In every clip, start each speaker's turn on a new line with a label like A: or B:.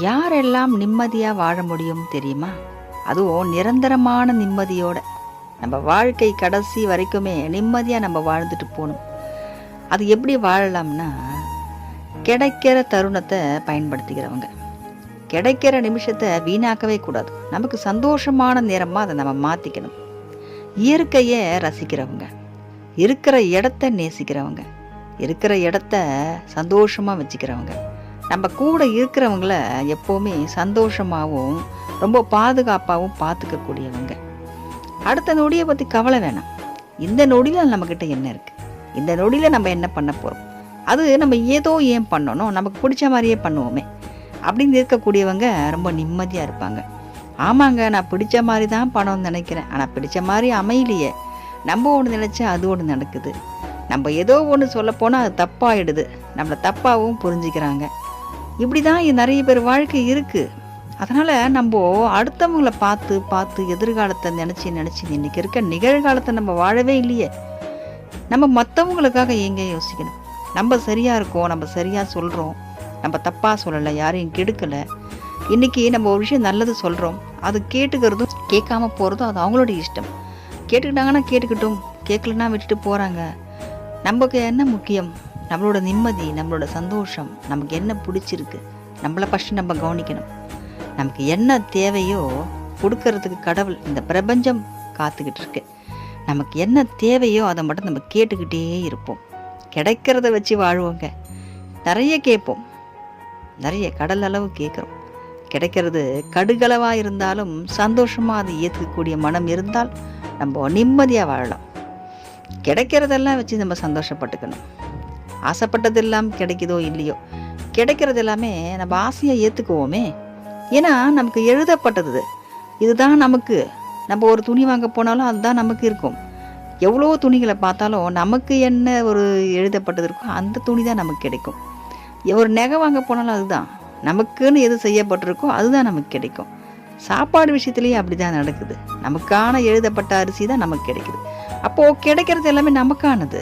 A: யாரெல்லாம் நிம்மதியாக வாழ முடியும் தெரியுமா? அதுவும் நிரந்தரமான நிம்மதியோட. நம்ம வாழ்க்கை கடைசி வரைக்குமே நிம்மதியாக நம்ம வாழ்ந்துட்டு போகணும். அது எப்படி வாழலாம்னா கிடைக்கிற தருணத்தை பயன்படுத்திக்கிறவங்க. கிடைக்கிற நிமிஷத்தை வீணாக்கவே கூடாது. நமக்கு சந்தோஷமான நேரமாக அதை நம்ம மாற்றிக்கணும் இயற்கையை ரசிக்கிறவங்க இருக்கிற இடத்த நேசிக்கிறவங்க இருக்கிற இடத்த சந்தோஷமாக வச்சுக்கிறவங்க நம்ம கூட இருக்கிறவங்கள எப்போவுமே சந்தோஷமாகவும் ரொம்ப பாதுகாப்பாகவும் பார்த்துக்கக்கூடியவங்க. அடுத்த நொடியை பற்றி கவலை வேணாம். இந்த நொடியில் நம்மக்கிட்ட என்ன இருக்குது இந்த நொடியில் நம்ம என்ன பண்ண போகிறோம் அது நம்ம ஏதோ ஏன் பண்ணணும்? நமக்கு பிடிச்ச மாதிரியே பண்ணுவோமே. அப்படின்னு இருக்கக்கூடியவங்க ரொம்ப நிம்மதியாக இருப்பாங்க. ஆமாங்க நான் பிடிச்ச மாதிரி தான் பணம்னு நினைக்கிறேன். ஆனால் பிடிச்ச மாதிரி அமையலையே. நம்ம ஒன்று நினச்சா அது ஒன்று நடக்குது. நம்ம ஏதோ ஒன்று சொல்லப்போனால் அது தப்பாகிடுது நம்மளை தப்பாகவும் புரிஞ்சுக்கிறாங்க. இப்படி தான் நிறைய பேர் வாழ்க்கை இருக்குது அதனால் நம்ம அடுத்தவங்கள பார்த்து பார்த்து எதிர்காலத்தை நினச்சி நினச்சி இன்றைக்கி இருக்க நிகழ்காலத்தை நம்ம வாழவே இல்லையே. நம்ம மற்றவங்களுக்காக எங்கே யோசிக்கணும்? நம்ம சரியாக இருக்கோம் நம்ம சரியாக சொல்கிறோம் நம்ம தப்பாக சொல்லலை யாரையும் கெடுக்கலை. இன்றைக்கி நம்ம ஒரு விஷயம் நல்லது சொல்கிறோம் அது கேட்டுக்கிறதும் கேட்காம போகிறதும் அது அவங்களோட இஷ்டம். கேட்டுக்கிட்டாங்கன்னா கேட்டுக்கிட்டும் கேட்கலன்னா விட்டுட்டு போகிறாங்க நமக்கு என்ன முக்கியம்? நம்மளோட நிம்மதி நம்மளோட சந்தோஷம் நமக்கு என்ன பிடிச்சிருக்கு நம்மளை ஃபஸ்ட்டு நம்ம கவனிக்கணும். நமக்கு என்ன தேவையோ கொடுக்கறதுக்கு கடவுள் இந்த பிரபஞ்சம் காத்துக்கிட்டு இருக்கு. நமக்கு என்ன தேவையோ அதை மட்டும் நம்ம கேட்டுக்கிட்டே இருப்போம். கிடைக்கிறத வச்சு வாழ்வோங்க. நிறைய கேட்போம். நிறைய கடல் அளவு கேட்குறோம். கிடைக்கிறது கடுகளவாக இருந்தாலும் சந்தோஷமாக அதை ஏற்றுக்கக்கூடிய மனம் இருந்தால் நம்ம நிம்மதியாக வாழலாம். கிடைக்கிறதெல்லாம் வச்சு நம்ம சந்தோஷப்பட்டுக்கணும். ஆசைப்பட்டதெல்லாம் கிடைக்குதோ இல்லையோ? கிடைக்கிறது எல்லாமே நம்ம ஆசையாக ஏற்றுக்குவோமே ஏன்னா நமக்கு எழுதப்பட்டது. இதுதான் நமக்கு. நம்ம ஒரு துணி வாங்க போனாலும் அதுதான் நமக்கு இருக்கும். எவ்வளோ துணிகளை பார்த்தாலும் நமக்கு என்ன ஒரு எழுதப்பட்டது இருக்கோ அந்த துணி தான் நமக்கு கிடைக்கும். ஒரு நகை வாங்க போனாலும் அதுதான். நமக்குன்னு எது செய்யப்பட்டிருக்கோ அதுதான் நமக்கு கிடைக்கும். சாப்பாடு விஷயத்துலேயே அப்படி தான் நடக்குது. நமக்கான எழுதப்பட்ட அரிசி தான் நமக்கு கிடைக்குது. அப்போது கிடைக்கிறது எல்லாமே நமக்கானது.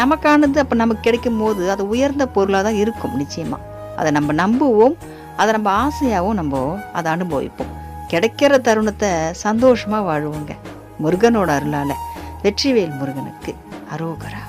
A: நமக்கானது அப்போ நமக்கு கிடைக்கும் போது அது உயர்ந்த பொருளாக தான் இருக்கும் நிச்சயமாக அதை நம்ம நம்புவோம் அதை நம்ம ஆசையாகவும் நம்ம அதை அனுபவிப்போம். கிடைக்கிற தருணத்தை சந்தோஷமாக வாழுவோங்க. முருகனோட அருளால். வெற்றிவேல் முருகனுக்கு அரோகரா.